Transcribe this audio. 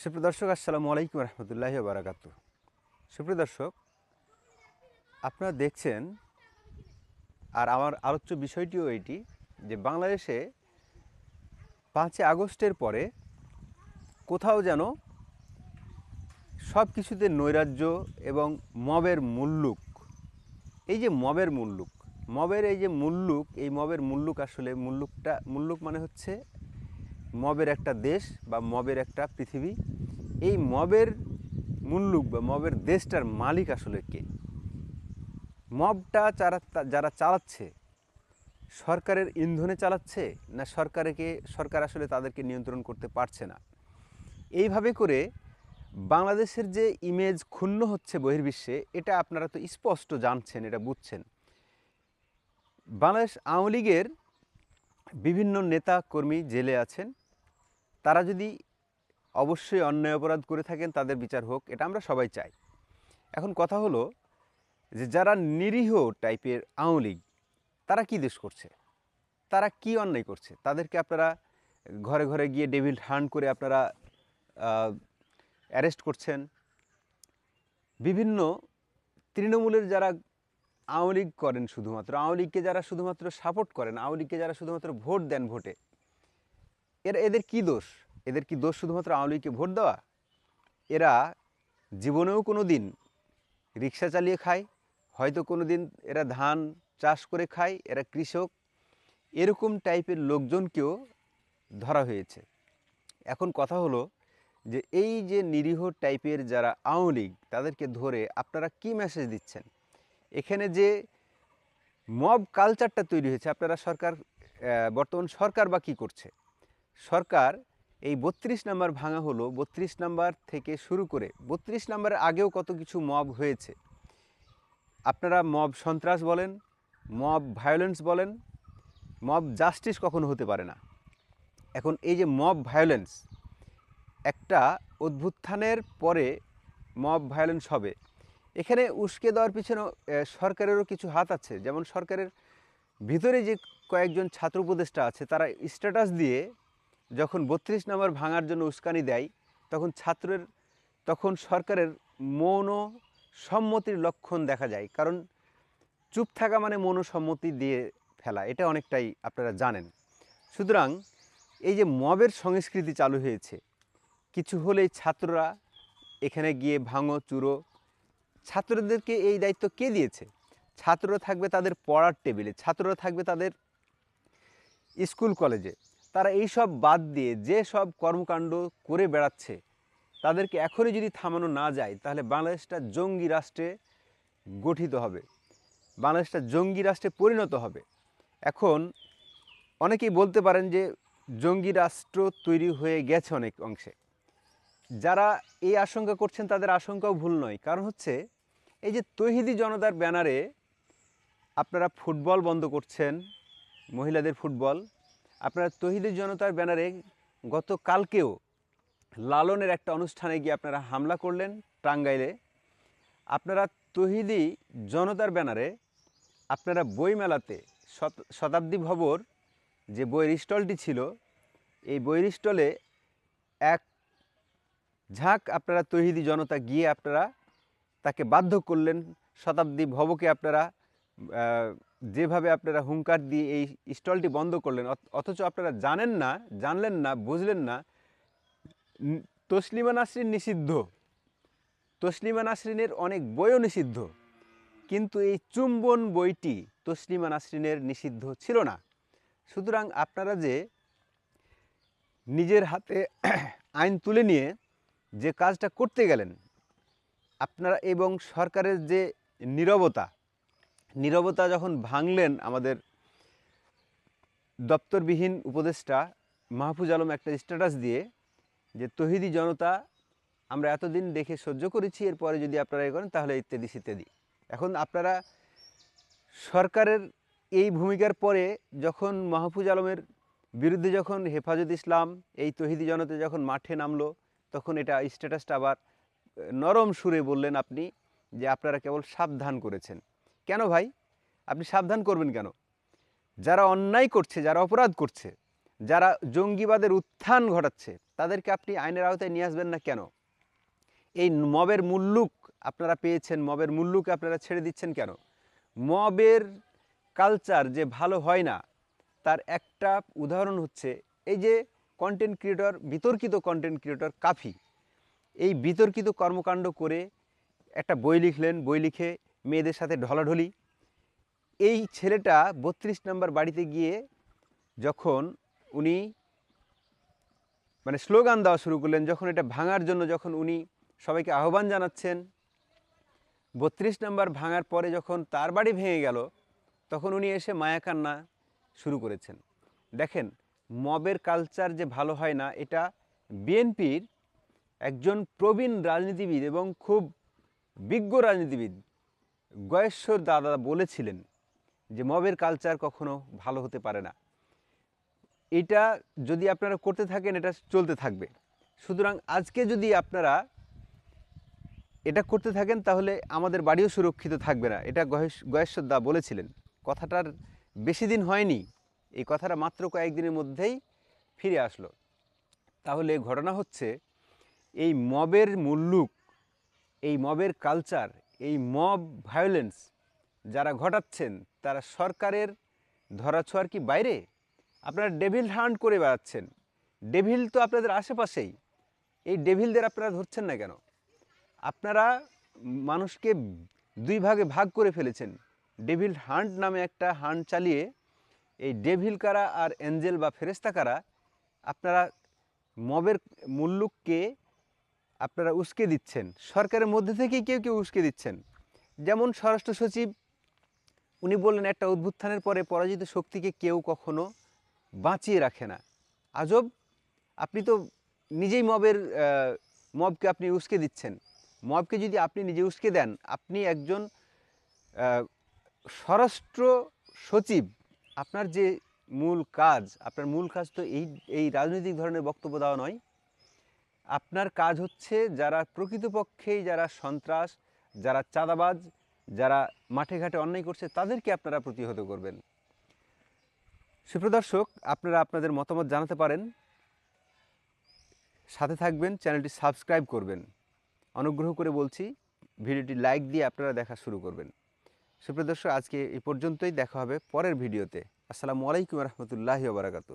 সুপ্রিয় দর্শক, আসসালামু আলাইকুম রহমতুল্লাহি বারাকাতু। সুপ্রিয় দর্শক, আপনারা দেখছেন, আর আমার আলোচ্য বিষয়টিও এইটি যে বাংলাদেশে পাঁচই আগস্টের পরে কোথাও যেন সব কিছুতে নৈরাজ্য এবং মবের মুল্লুক, এই যে মবের মুল্লুক, মবের এই যে মুল্লুক, এই মবের মুল্লুক আসলে মুল্লুকটা, মুল্লুক মানে হচ্ছে মবের একটা দেশ বা মবের একটা পৃথিবী, এই মবের মুল্লুক বা মবের দেশটার মালিক আসলে কে? মবটা যারা যারা চালাচ্ছে, সরকারের ইন্ধনে চালাচ্ছে না সরকারকে, সরকার আসলে তাদেরকে নিয়ন্ত্রণ করতে পারছে না? এইভাবে করে বাংলাদেশের যে ইমেজ ক্ষুণ্ণ হচ্ছে বহির্বিশ্বে, এটা আপনারা তো স্পষ্ট জানছেন, এটা বুঝছেন। বাংলাদেশ আওয়ামী লীগের বিভিন্ন নেতা কর্মী জেলে আছেন তারা যদি অবশ্যই অন্যায় অপরাধ করে থাকেন, তাদের বিচার হোক, এটা আমরা সবাই চাই। এখন কথা হলো যে, যারা নিরীহ টাইপের আওয়ামী তারা কী দেশ করছে? তারা কি অন্যায় করছে? তাদেরকে আপনারা ঘরে ঘরে গিয়ে ডেভিল হান্ট করে আপনারা অ্যারেস্ট করছেন। বিভিন্ন তৃণমূলের যারা আওয়ামী করেন শুধুমাত্র, আওয়ামী যারা শুধুমাত্র সাপোর্ট করেন, আওয়ামী যারা শুধুমাত্র ভোট দেন ভোটে এরা, এদের কি দোষ? এদের কি দোষ শুধুমাত্র আওয়ামী লীগকে ভোট দেওয়া? এরা জীবনেও কোনো দিন রিক্সা চালিয়ে খায়, হয়তো কোনো দিন এরা ধান চাষ করে খায়, এরা কৃষক, এরকম টাইপের লোকজনকেও ধরা হয়েছে। এখন কথা হলো যে এই যে নিরীহ টাইপের যারা আওয়ামী লীগ, তাদেরকে ধরে আপনারা কি মেসেজ দিচ্ছেন? এখানে যে মব কালচারটা তৈরি হয়েছে, আপনারা সরকার বর্তমান সরকার বা কী করছে? সরকার এই বত্রিশ নাম্বার ভাঙা হলো। বত্রিশ নাম্বার থেকে শুরু করে, বত্রিশ নাম্বারের আগেও কত কিছু মব হয়েছে? আপনারা মব সন্ত্রাস বলেন, মব ভায়োলেন্স বলেন, মব জাস্টিস কখনো হতে পারে না। এখন এই যে মব ভায়োলেন্স একটা অভ্যুত্থানের পরে মব ভায়োলেন্স হবে। এখানে উস্কে দেওয়ার পিছনে সরকারেরও কিছু হাত আছে। যেমন সরকারের ভিতরে যে কয়েকজন ছাত্র উপদেষ্টা আছে, তারা স্ট্যাটাস দিয়ে যখন বত্রিশ নম্বর ভাঙার জন্য উস্কানি দেয়, তখন ছাত্রের, তখন সরকারের মৌন সম্মতির লক্ষণ দেখা যায়। কারণ চুপ থাকা মানে মৌন সম্মতি দিয়ে ফেলা, এটা অনেকটাই আপনারা জানেন। সুতরাং এই যে মবের সংস্কৃতি চালু হয়েছে, কিছু হলেই ছাত্ররা এখানে গিয়ে ভাঙো, চুরো, ছাত্রদেরকে এই দায়িত্ব কে দিয়েছে? ছাত্ররা থাকবে তাদের পড়ার টেবিলে, ছাত্ররা থাকবে তাদের স্কুল কলেজে। তারা এই সব বাদ দিয়ে যে সব কর্মকাণ্ড করে বেড়াচ্ছে, তাদেরকে এখনই যদি থামানো না যায়, তাহলে বাংলাদেশটা জঙ্গি রাষ্ট্রে গঠিত হবে। বাংলাদেশটা জঙ্গি রাষ্ট্রে পরিণত হবে। এখন অনেকেই বলতে পারেন যে জঙ্গি রাষ্ট্র তৈরি হয়ে গেছে অনেক অংশে। যারা এই আশঙ্কা করছেন তাদের আশঙ্কাও ভুল নয়। কারণ হচ্ছে এই যে তহিদি জনতার ব্যানারে আপনারা ফুটবল বন্ধ করছেন, মহিলাদের ফুটবল আপনারা তহিদি জনতার ব্যানারে গতকালকেও লালনের একটা অনুষ্ঠানে গিয়ে আপনারা হামলা করলেন টাঙ্গাইলে। আপনারা তহিদি জনতার ব্যানারে আপনারা বইমেলাতে শত- শতাব্দী ভবর যে বইয়ের স্টলটি ছিল, এই বইয়ের স্টলে এক ঝাঁক আপনারা তহিদি জনতা গিয়ে আপনারা তাকে বাধ্য করলেন। শতাব্দী ভবকে আপনারা যেভাবে আপনারা হুঙ্কার দিয়ে এই স্টলটি বন্ধ করলেন অথচ আপনারা জানেন না, জানলেন না, বুঝলেন না তসলিমা নাসরিন নিষিদ্ধ। তসলিমা নাসরিনের অনেক বইও নিষিদ্ধ। কিন্তু এই চুম্বন বইটি তসলিমা নাসরিনের নিষিদ্ধ ছিল না। সুতরাং আপনারা যে নিজের হাতে আইন তুলে নিয়ে যে কাজটা করতে গেলেন, আপনারা এবং সরকারের যে নীরবতা নীরবতা যখন ভাঙলেন আমাদের দপ্তরবিহীন উপদেষ্টা মাহফুজ আলম একটা স্ট্যাটাস দিয়ে যে তহিদি জনতা আমরা এতদিন দেখে সহ্য করেছি, এরপরে যদি আপনারা এ করেন তাহলে ইত্যাদি ইত্যাদি। এখন আপনারা সরকারের এই ভূমিকার পরে যখন মাহফুজ আলমের বিরুদ্ধে যখন হেফাজত ইসলাম, এই তহিদি জনতা যখন মাঠে নামলো, তখন এটা স্ট্যাটাসটা আবার নরম সুরে বললেন আপনি যে আপনারা কেবল সাবধান করেছেন। কেন ভাই? আপনি সাবধান করবেন কেন? যারা অন্যায় করছে, যারা অপরাধ করছে, যারা জঙ্গিবাদের উত্থান ঘটাচ্ছে, তাদেরকে আপনি আইনের আওতায় নিয়ে আসবেন না কেন? এই মবের মুল্লুক আপনারা পেয়েছেন, মবের মুল্লুক আপনারা ছেড়ে দিচ্ছেন কেন? মবের কালচার যে ভালো হয় না, তার একটা উদাহরণ হচ্ছে এই যে কন্টেন্ট ক্রিয়েটর বিতর্কিত কন্টেন্ট ক্রিয়েটর কাফি। এই বিতর্কিত কর্মকাণ্ড করে একটা বই লিখলেন, বই লিখে মেয়েদের সাথে ঢলাঢলি। এই ছেলেটা বত্রিশ নম্বর বাড়িতে গিয়ে যখন উনি মানে স্লোগান দেওয়া শুরু করলেন, যখন এটা ভাঙার জন্য যখন উনি সবাইকে আহ্বান জানাচ্ছেন, বত্রিশ নম্বর ভাঙার পরে যখন তার বাড়ি ভেঙে গেল, তখন উনি এসে মায়াকান্না শুরু করেছেন। দেখেন, মবের কালচার যে ভালো হয় না, এটা বিএনপির একজন প্রবীণ রাজনীতিবিদ এবং খুব বিজ্ঞ রাজনীতিবিদ গয়েশ্বর দাদা বলেছিলেন যে মবের কালচার কখনো ভালো হতে পারে না। এটা যদি আপনারা করতে থাকেন, এটা চলতে থাকবে। সুতরাং আজকে যদি আপনারা এটা করতে থাকেন, তাহলে আমাদের বাড়িও সুরক্ষিত থাকবে না। এটা গয়েশ- গয়েশ্বর দা বলেছিলেন। কথাটার বেশি দিন হয়নি। এই কথাটা মাত্র কয়েকদিনের মধ্যেই ফিরে আসলো। তাহলে ঘটনা হচ্ছে, এই মবের মুল্লুক, এই মবের কালচার এই মব ভায়োলেন্স যারা ঘটাচ্ছেন, তারা সরকারের ধরাছোঁয়ার কি বাইরে? আপনারা ডেভিল হান্ট করে বেড়াচ্ছেন। ডেভিল তো আপনাদের আশেপাশেই। এই ডেভিলদের আপনারা ধরছেন না কেন? আপনারা মানুষকে দুই ভাগে ভাগ করে ফেলেছেন। ডেভিল হান্ট নামে একটা হান্ট চালিয়ে এই ডেভিল কারা আর অ্যাঞ্জেল বা ফেরেস্তা কারা, আপনারা মবের মুল্লুককে আপনারা উস্কে দিচ্ছেন। সরকারের মধ্যে থেকেই কেউ কেউ উস্কে দিচ্ছেন। যেমন স্বরাষ্ট্র সচিব, উনি বললেন, একটা উদ্ভুত্থানের পরে পরাজিত শক্তিকে কেউ কখনো বাঁচিয়ে রাখে না। আজব, আপনি তো নিজেই মবের মবকে আপনি উস্কে দিচ্ছেন। মবকে যদি আপনি নিজে উস্কে দেন, আপনি একজন স্বরাষ্ট্র সচিব, আপনার যে মূল কাজ, আপনার মূল কাজ তো এই এই রাজনৈতিক ধরনের বক্তব্য দেওয়া নয় আপনার কাজ হচ্ছে যারা প্রকৃতপক্ষেই যারা সন্ত্রাস, যারা চাঁদাবাজ, যারা মাঠে ঘাটে অন্যায় করছে, তাদেরকে আপনারা প্রতিহত করবেন। সুপ্রদর্শক আপনারা আপনাদের মতামত জানাতে পারেন। সাথে থাকবেন, চ্যানেলটি সাবস্ক্রাইব করবেন। অনুগ্রহ করে বলছি, ভিডিওটি লাইক দিয়ে আপনারা দেখা শুরু করবেন। সুপ্রদর্শক আজকে এই পর্যন্তই, দেখা হবে পরের ভিডিওতে। আসসালামু আলাইকুম রহমতুল্লাহি বারাকাতু